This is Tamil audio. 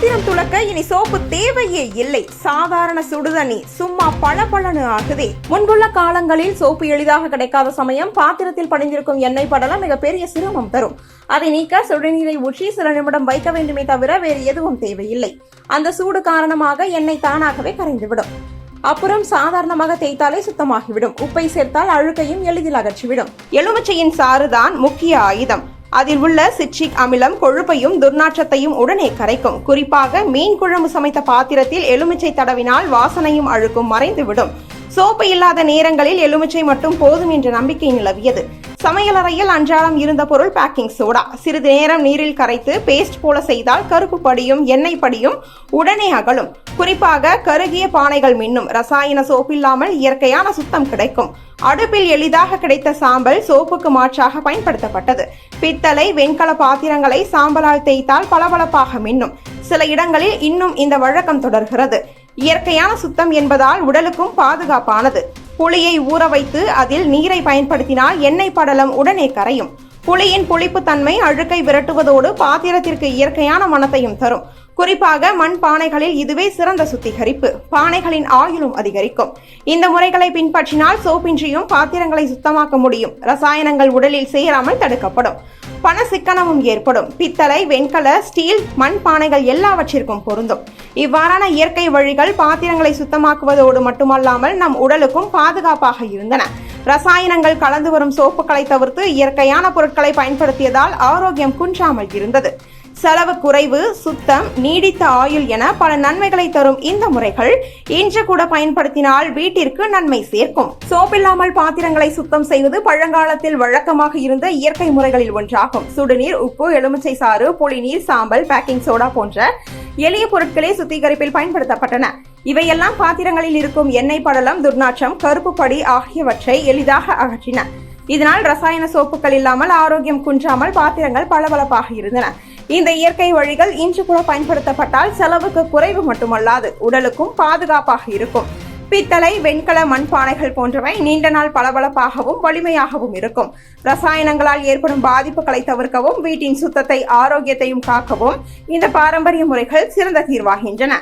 பாத்திரம் துளக்க இனி சோப்பு தேவையே இல்லை. சாதாரண சுடுதண்ணி சும்மா பளபளன்னு ஆகுதே. முன்புள்ள காலங்களில் சோப்பு எளிதாக கிடைக்காத சமயம் பாத்திரத்தில் படைந்திருக்கும் எண்ணெய் படலம் மிகப்பெரிய சிரமம் தரும். அதை நீக்க சுடுநீரை ஊற்றி சில நிமிடம் வைக்க வேண்டுமே தவிர வேறு எதுவும் தேவையில்லை. அந்த சூடு காரணமாக எண்ணெய் தானாகவே கரைந்துவிடும். அப்புறம் சாதாரணமாக தேய்த்தாலே சுத்தமாகிவிடும். உப்பை சேர்த்தால் அழுக்கையும் எளிதில் அகற்றிவிடும். எலுமிச்சையின் சாறு தான் முக்கிய ஆயுதம். அதில் உள்ள சிட்ரிக் அமிலம் கொழுப்பையும் துர்நாற்றத்தையும் உடனே கரைக்கும். குறிப்பாக மீன் குழம்பு சமைத்த பாத்திரத்தில் எலுமிச்சை தடவினால் வாசனையும் அழுக்கும் மறைந்துவிடும். சோப்பு இல்லாத நேரங்களில் எலுமிச்சை மட்டும் போதும் என்ற நம்பிக்கை நிலவியது. சமையலறையில் அன்றாடம் இருந்த பொருள் பேக்கிங் சோடா. சிறிது நேரம் நீரில் கரைத்து பேஸ்ட் போல செய்தால் கருப்பு படியும் எண்ணெய் படியும் உடனே அகலும். குறிப்பாக கருகிய பானைகள் மின்னும். ரசாயன சோப்பில்லாமல் இயற்கையான சுத்தம் கிடைக்கும். அடுப்பில் எளிதாக கிடைத்த சாம்பல் சோப்புக்கு மாற்றாக பயன்படுத்தப்பட்டது. பித்தளை வெண்கல பாத்திரங்களை சாம்பலால் தேய்த்தால் பளபளப்பாக மின்னும். சில இடங்களில் இன்னும் இந்த வழக்கம் தொடர்கிறது. இயற்கையான சுத்தம் என்பதால் உடலுக்கும் பாதுகாப்பானது. புளியை ஊற வைத்து அதில் நீரை பயன்படுத்தினால் எண்ணெய் படலம் உடனே கரையும். புளியின் புளிப்புத்தன்மை அழுக்கை விரட்டுவதோடு பாத்திரத்திற்கு இயற்கையான மனத்தையும் தரும். குறிப்பாக மண் பானைகளில் இதுவே சிறந்த சுத்திகரிப்பு. பானைகளின் ஆயுளும் அதிகரிக்கும். இந்த முறைகளை பின்பற்றினால் சோப்பின்றியும் பாத்திரங்களை சுத்தமாக்க முடியும். ரசாயனங்கள் உடலில் சேராமல் தடுக்கப்படும். பண சிக்கனமும் ஏற்படும். பித்தளை வெண்கல ஸ்டீல் மண் பானைகள் எல்லாவற்றிற்கும் பொருந்தும். இவ்வாறான இயற்கை வழிகள் பாத்திரங்களை சுத்தமாக்குவதோடு மட்டுமல்லாமல் நம் உடலுக்கும் பாதுகாப்பாக இருந்தன. ரசாயனங்கள் கலந்து வரும் சோப்புகளை தவிர்த்து இயற்கையான பொருட்களை பயன்படுத்தியதால் ஆரோக்கியம் குன்றாமல் இருந்தது. செலவு குறைவு சுத்தம் நீடித்த ஆயுள் என பல நன்மைகளை தரும் இந்த முறைகள் இன்று கூட பயன்படுத்தினால் வீட்டிற்கு நன்மை சேர்க்கும். சோப்பில்லாமல் பாத்திரங்களை சுத்தம் செய்வது பழங்காலத்தில் வழக்கமாக இருந்த இயற்கை முறைகளில் ஒன்றாகும். சுடுநீர் உப்பு எலுமிச்சை சாறு புளிநீர் சாம்பல் பேக்கிங் சோடா போன்ற எளிய பொருட்களே சுத்திகரிப்பில் பயன்படுத்தப்பட்டன. இவையெல்லாம் பாத்திரங்களில் இருக்கும் எண்ணெய் படலம் துர்நாற்றம் கருப்பு படி ஆகியவற்றை எளிதாக அகற்றின. இதனால் ரசாயன சோப்புகள் இல்லாமல் ஆரோக்கியம் குன்றாமல் பாத்திரங்கள் பளபளப்பாக இருந்தன. இந்த இயற்கை வழிகள் இன்று கூட பயன்படுத்தப்பட்டால் செலவுக்கு குறைவு மட்டுமல்லாது உடலுக்கும் பாதுகாப்பாக இருக்கும். பித்தளை வெண்கல மண்பானைகள் போன்றவை நீண்ட நாள் பளபளப்பாகவும் வலிமையாகவும் இருக்கும். ரசாயனங்களால் ஏற்படும் பாதிப்புகளை தவிர்க்கவும் வீட்டின் சுத்தத்தை ஆரோக்கியத்தையும் காக்கவும் இந்த பாரம்பரிய முறைகள் சிறந்த தீர்வாகின்றன.